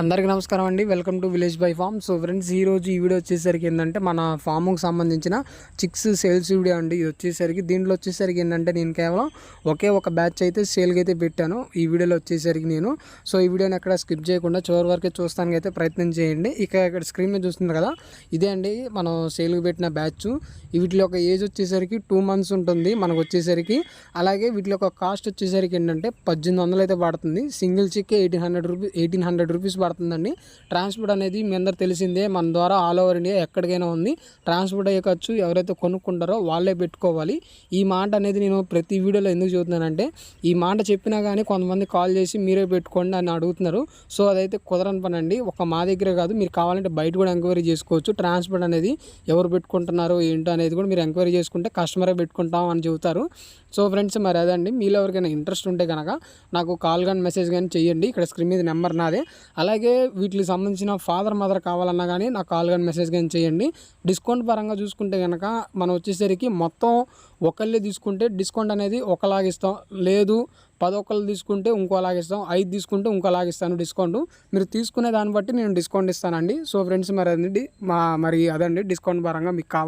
అందరికీ నమస్కారం అండి. Welcome to village by farm so friends ఈ రోజు ఈ వీడియో వచ్చేసరికి ఏంటంటే మన ఫామ్కి సంబంధించిన చిక్స్ సేల్స్ వీడియో అండి. ఇది వచ్చేసరికి దీంట్లో వచ్చేసరికి ఏంటంటే నేను కేవలం ఒకే ఒక బ్యాచ్ అయితే సేల్కి అయితే పెట్టాను. ఈ వీడియోలో వచ్చేసరికి నేను. సో ఈ వీడియోని ఎక్కడ స్కిప్ చేయకుండా చివరి వరకే చూస్తానికి అయితే ప్రయత్నం చేయండి. ఇక ఇక్కడ స్క్రీన్ మీద చూస్తుంది కదా ఇదే అండి మనం సేల్కి పెట్టిన బ్యాచ్ వీటిలో ఒక ఏజ్ వచ్చేసరికి టూ మంత్స్ ఉంటుంది. మనకు వచ్చేసరికి అలాగే వీటిలో ఒక కాస్ట్ వచ్చేసరికి ఏంటంటే పద్దెనిమిది వందలు అయితే పడుతుంది. Single chick eighteen hundred rupees eighteen hundred rupees పడుతుందండి. ట్రాన్స్పోర్ట్ అనేది మీ అందరు తెలిసిందే మన ద్వారా ఆల్ ఓవర్ ఇండియా ఎక్కడికైనా ఉంది. ట్రాన్స్పోర్ట్ అయ్యే ఖర్చు ఎవరైతే కొనుక్కుంటారో వాళ్ళే పెట్టుకోవాలి. ఈ మాట అనేది నేను ప్రతి వీడియోలో ఎందుకు చూస్తున్నానంటే ఈ మాట చెప్పినా కానీ కొంతమంది కాల్ చేసి మీరే పెట్టుకోండి అని అడుగుతున్నారు. సో అదైతే కుదరని పని అండి ఒక మా దగ్గరే కాదు మీరు కావాలంటే బయట కూడా ఎంక్వైరీ చేసుకోవచ్చు. ట్రాన్స్పోర్ట్ అనేది ఎవరు పెట్టుకుంటున్నారు ఏంటో అనేది కూడా మీరు ఎంక్వైరీ చేసుకుంటే కస్టమరే పెట్టుకుంటాం అని చెబుతారు. సో ఫ్రెండ్స్ మరి అదండి. మీలో ఎవరికైనా ఇంట్రెస్ట్ ఉంటే కనుక నాకు కాల్ కానీ మెసేజ్ కానీ చేయండి ఇక్కడ స్క్రీన్ మీద నెంబర్ నాదే. అలాగే వీటికి సంబంధించిన ఫాదర్ మదర్ కావాలన్నా కానీ నాకు కాల్ కానీ మెసేజ్ కానీ చేయండి డిస్కౌంట్ పరంగా చూసుకుంటే కనుక మనం వచ్చేసరికి మొత్తం ఒకళ్ళే తీసుకుంటే డిస్కౌంట్ అనేది ఒకలాగా ఇస్తాం. లేదు పదొకళ్ళు తీసుకుంటే ఇంకోలాగా ఇస్తాం. ఐదు తీసుకుంటే ఇంకోలాగా ఇస్తాను డిస్కౌంట్. మీరు తీసుకునే దాన్ని బట్టి నేను డిస్కౌంట్ ఇస్తానండి. సో ఫ్రెండ్స్ మరి అదండి. మా మరి అదండి. డిస్కౌంట్ పరంగా మీకు కావాలి